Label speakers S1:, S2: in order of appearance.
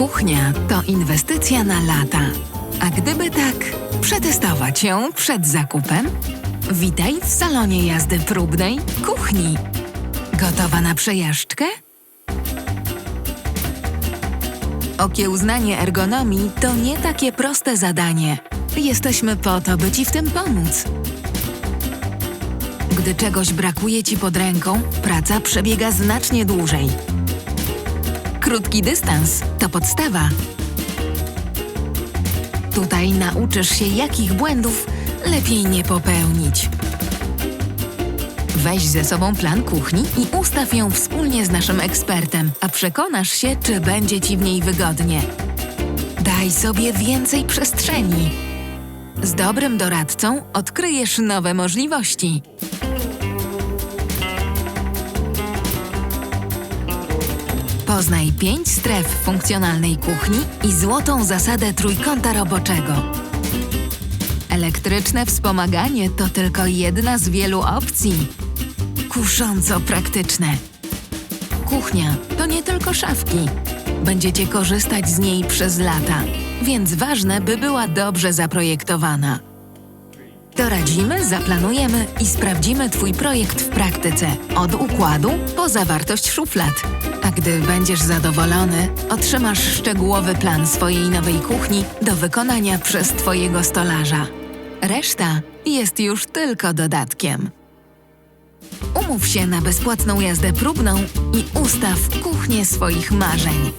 S1: Kuchnia to inwestycja na lata. A gdyby tak, przetestować ją przed zakupem? Witaj w salonie jazdy próbnej kuchni. Gotowa na przejażdżkę? Okiełznanie ergonomii to nie takie proste zadanie. Jesteśmy po to, by Ci w tym pomóc. Gdy czegoś brakuje Ci pod ręką, praca przebiega znacznie dłużej. Krótki dystans to podstawa. Tutaj nauczysz się, jakich błędów lepiej nie popełnić. Weź ze sobą plan kuchni i ustaw ją wspólnie z naszym ekspertem, a przekonasz się, czy będzie Ci w niej wygodnie. Daj sobie więcej przestrzeni. Z dobrym doradcą odkryjesz nowe możliwości. Poznaj pięć stref funkcjonalnej kuchni i złotą zasadę trójkąta roboczego. Elektryczne wspomaganie to tylko jedna z wielu opcji. Kusząco praktyczne. Kuchnia to nie tylko szafki. Będziecie korzystać z niej przez lata, więc ważne, by była dobrze zaprojektowana. Doradzimy, zaplanujemy i sprawdzimy Twój projekt w praktyce, od układu po zawartość szuflad. A gdy będziesz zadowolony, otrzymasz szczegółowy plan swojej nowej kuchni do wykonania przez Twojego stolarza. Reszta jest już tylko dodatkiem. Umów się na bezpłatną jazdę próbną i ustaw kuchnię swoich marzeń.